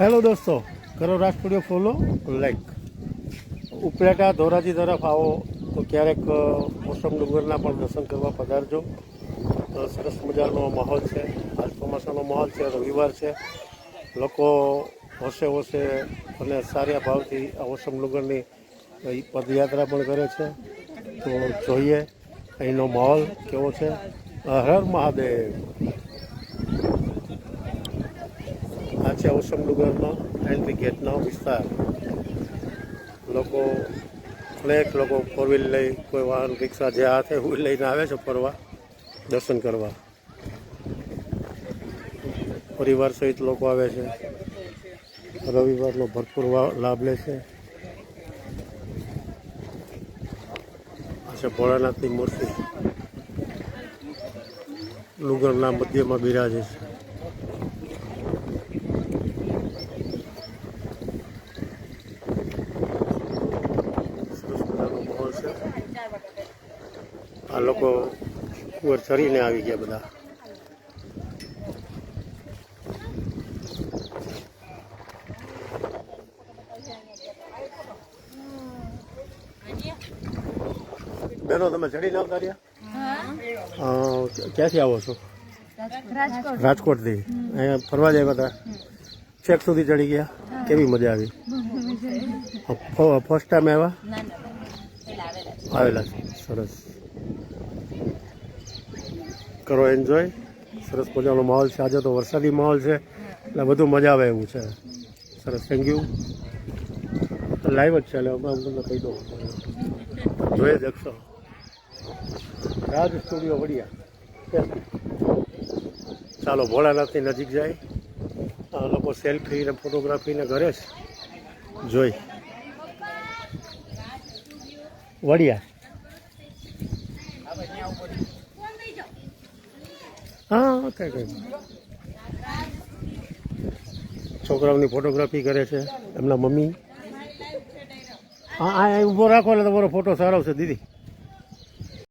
Hello દોસ્તો, કરો Raj studio follow like Upleta Dhoraji તરફ આવો તો ક્યારેક મોસમ ડુંગરના પણ દર્શન કરવા પધારજો. સરસ મજાનો માહોલ છે, આજ ચોમાસાનો માહોલ છે, રવિવાર છે. લોકો હોશે હોશે અને સારા ભાવથી આ ઓસમ ડુંગરની પદયાત્રા પણ કરે છે. તો જોઈએ અહીંનો માહોલ કેવો છે. હર મહાદેવ. આ છે ઓસમ ડુંગરનો એન્ટ્રી ગેટનો વિસ્તાર. લોકો અનેક લોકો ફોર વ્હીલ લઈ, કોઈ વાહન, રિક્ષા જે હાથે વ્હીલ લઈને આવે છે ફરવા, દર્શન કરવા. પરિવાર સહિત લોકો આવે છે. રવિવારનો ભરપૂર લાભ લે છે. પાછા ભોળાનાથની મૂર્તિ. ડુંગરના મધ્યમાં બિરાજે છે સરસ મજાનો માહોલ છે આ લોકો કુંવર ચડીને આવી ગયા બધા. બેનો તમે ચડીને આવતા રહ્યા ક્યાંથી આવો છો? રાજકોટ. રાજકોટથી. અહીંયા ફરવા જાય બધા? છેક સુધી ચડી ગયા? કેવી મજા આવી? ફર્સ્ટ ટાઈમ આવ્યા? ના ના. આવેલા આવેલા છે. સરસ. કરો એન્જોય સરસ મજાનો માહોલ છે. આજે તો વરસાદી માહોલ છે. એટલે બધું મજા આવે એવું છે. સરસ થેન્ક યુ લાઈવ જ છે, એટલે હમણાં હું તમને કહી દઉં. જોઈએ જ શકશો. રાજ સ્ટુડિયો વડિયા. ચાલો, ભોળાનાથની નજીક જાય. આ લોકો સેલ્ફી ને ફોટોગ્રાફી કરે છે જોઈ. વડિયા. હા છોકરાઓની ફોટોગ્રાફી કરે છે, એમના મમ્મી. હા, આ ઊભો રાખો એટલે તમારો ફોટો સારો છે દીદી.